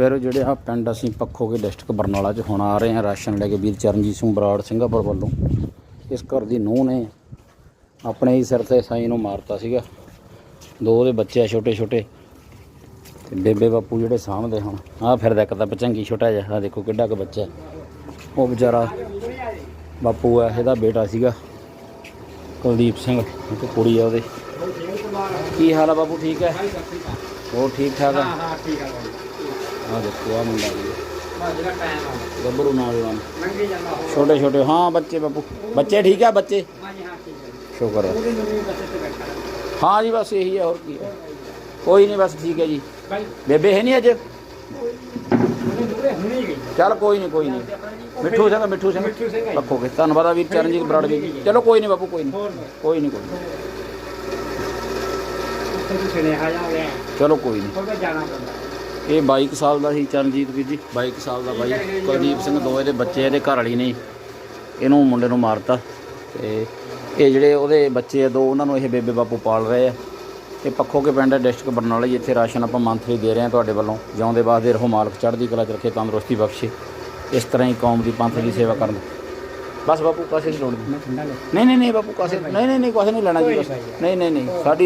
ਫਿਰ ਜਿਹੜੇ ਆ ਪਿੰਡ ਅਸੀਂ ਪੱਖੋਗੇ ਡਿਸਟ੍ਰਿਕਟ ਬਰਨਾਲਾ ਚ ਹੁਣ ਆ ਰਹੇ ਹਾਂ ਰਾਸ਼ਨ ਲੈ ਕੇ ਵੀਰ ਚਰਨਜੀਤ ਸਿੰਘ ਬਰਾੜ ਸਿੰਘਾਪੁਰ ਵੱਲੋਂ। ਇਸ ਘਰ ਦੀ ਨੂੰਹ ਨੇ ਆਪਣੇ ਹੀ ਸਿਰ ਤੇ ਸਾਈ ਨੂੰ ਮਾਰਤਾ ਸੀਗਾ। ਦੋ ਉਹਦੇ ਬੱਚੇ ਆ ਛੋਟੇ ਛੋਟੇ। ਤੇ ਬੇਬੇ ਬਾਪੂ ਜਿਹੜੇ ਸਾਹਮਣੇ ਹੁਣ, ਆਹ ਫਿਰਦਾ ਇੱਕ ਤਾਂ ਪਚੰਗੀ ਛੋਟਾ ਜਿਹਾ, ਆਹ ਦੇਖੋ ਕਿੱਡਾ ਕੁ ਬੱਚਾ। ਉਹ ਵਿਚਾਰਾ ਬਾਪੂ ਆ, ਇਹਦਾ ਬੇਟਾ ਸੀਗਾ। ਕੁਲਦੀਪ ਸਿੰਘ, ਇੱਕ ਕੁੜੀ ਆ ਉਹਦੇ। ਕੀ ਹਾਲ ਆ ਬਾਪੂ, ਠੀਕ ਹੈ? ਹੋਰ ਠੀਕ ਠਾਕ ਆ ਹਾਂ ਠੀਕ ਆ? ਆਹ ਦੇਖੋ ਆ ਮੁੰਡਾ ਵੀ। ਬਸ ਜਿਹੜਾ ਟਾਈਮ ਆ। ਗੱਭਰੂ ਜਾਂਦਾ ਹੋ ਛੋਟੇ ਛੋਟੇ। ਹਾਂ ਬੱਚੇ ਬਾਪੂ। ਬੱਚੇ ਠੀਕ ਆ ਬੱਚੇ? ਹਾਂਜੀ ਹਾਂ ਠੀਕ ਹੈ ਸ਼ੁਕਰ ਹੈ ਵੀ ਤੇ ਬੈਠਾ ਹਾਂ ਜੀ ਬਸ ਇਹੀ ਹੈ ਹੋਰ ਕੀ ਹੈ ਕੋਈ ਨਹੀਂ ਬਸ ਠੀਕ ਹੈ ਜੀ। ਬੇਬੇ ਹੈ ਨਹੀਂ ਅੱਜ? ਚੱਲ ਕੋਈ ਨਹੀਂ ਕੋਈ ਨਹੀਂ। ਮਿੱਠੂ ਸਿੰਘ ਮਿੱਠੂ ਸਿੰਘ। ਆ। ਰੱਖੋਗੇ। ਧੰਨਵਾਦ ਆ ਵੀਰ ਚਰਨਜੀਤ ਬਰਾੜ ਜੀ। ਚਲੋ ਕੋਈ ਨਹੀਂ ਬਾਪੂ ਕੋਈ ਨਹੀਂ। ਕੋਈ ਨਹੀਂ ਕੋਈ ਚਲੋ ਕੋਈ ਨਹੀਂ। ਇਹ 22 ਸਾਲ ਦਾ ਸੀ ਚਰਨਜੀਤ ਵੀਰ ਜੀ। 22 ਸਾਲ ਦਾ ਬਾਈ। ਕੁਲਦੀਪ ਸਿੰਘ ਦੋ ਇਹਦੇ ਬੱਚੇ ਇਹਦੇ ਘਰ ਵਾਲੀ ਨੇ। ਇਹਨੂੰ ਮੁੰਡੇ ਨੂੰ ਮਾਰਤਾ। ਤੇ ਇਹ ਜਿਹੜੇ ਉਹਦੇ ਬੱਚੇ ਆ ਦੋ ਉਹਨਾਂ ਨੂੰ ਇਹ ਬੇਬੇ ਬਾਪੂ ਪਾਲ ਰਹੇ ਆ। ਤੇ ਪੱਖੋ ਕੇ ਪਿੰਡ ਡਿਸਟ੍ਰਿਕਟ ਬਰਨਾਲਾ ਜੀ ਇੱਥੇ ਰਾਸ਼ਨ ਆਪਾਂ ਮੰਥਲੀ ਦੇ ਰਹੇ ਹਾਂ ਤੁਹਾਡੇ ਵੱਲੋਂ। ਜਿਉਂਦੇ ਵਾਸਤੇ ਰਹੋ ਮਾਲਕ ਚੜ੍ਹਦੀ ਕਲਾ ਚ ਰੱਖੇ ਤੰਦਰੁਸਤੀ ਬਖਸ਼ੇ। ਇਸ ਤਰ੍ਹਾਂ ਹੀ ਕੌਮ ਦੀ ਪੰਥ ਦੀ ਸੇਵਾ ਕਰਨ। ਬਸ ਬਾਪੂ ਕਾਸੇ ਦੀ ਲੋੜ ਨਹੀਂ ਨਹੀਂ ਨਹੀਂ ਨਹੀਂ ਬਾਪੂ ਕਾਸੇ ਨਹੀਂ ਨਹੀਂ ਨਹੀਂ ਕੁਛ ਨਹੀਂ ਲੈਣਾ ਜੀ ਬਸ। ਨਹੀਂ ਨਹੀਂ ਨਹੀਂ ਸਾਡੀ